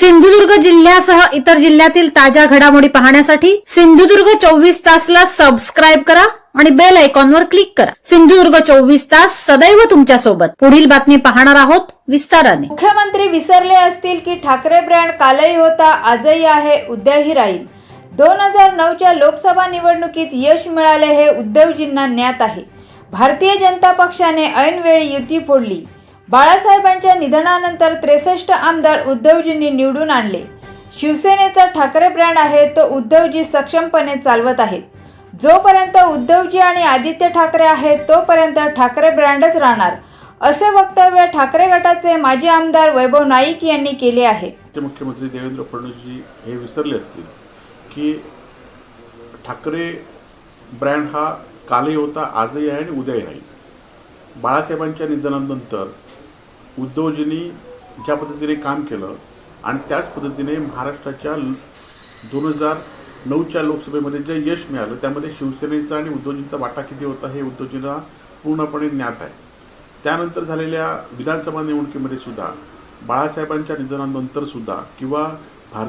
सिंधुदुर्ग जिल्ह्यासह इतर जिल्ह्यातील ताज्या घडामोडी पाहण्यासाठी सिंधुदुर्ग चोवीस तासला सबस्क्राईब करा आणि बेल आयकॉनवर क्लिक करा. सिंधुदुर्ग चोवीस तास सदैव तुमच्यासोबत पुढील बातमी पाहणार आहोत विस्ताराने. मुख्यमंत्री विसरले असतील की ठाकरे ब्रँड कालही होता आजही आहे उद्याही राहील. दोन हजार नऊच्या लोकसभा निवडणुकीत यश मिळाले हे उद्धवजींना ज्ञात आहे. भारतीय जनता पक्षाने ऐनवेळी युती फोडली. बाळासाहेबांच्या निधनानंतर त्रेसष्ट आमदार उद्धवजींनी निवडून आणले. शिवसेनेचा ठाकरे ब्रँड आहे तो उद्धवजी सक्षमपणे चालवत आहेत. जोपर्यंत उद्धवजी आणि आदित्य ठाकरे आहेत तोपर्यंत ठाकरे ब्रँडच राहणार असे वक्तव्य ठाकरे गटाचे माजी आमदार वैभव नाईक यांनी केले आहे. मुख्यमंत्री देवेंद्र फडणवीसजी हे विसरले असतील की ठाकरे ब्रँड हा कालही होता आजही आहे आणि उद्याही राहील. बाळासाहेबांच्या निधनानंतर उद्धवजींनी ज्या पद्धतीने काम केलं आणि त्याच पद्धतीने महाराष्ट्राच्या दोन हजार नऊच्या लोकसभेमध्ये जे यश मिळालं त्यामध्ये शिवसेनेचा आणि उद्धवजींचा वाटा किती होता हे उद्धवजींना पूर्णपणे ज्ञात आहे. त्यानंतर झालेल्या विधानसभा निवडणुकीमध्ये सुद्धा बाळासाहेबांच्या निधनानंतर सुद्धा किंवा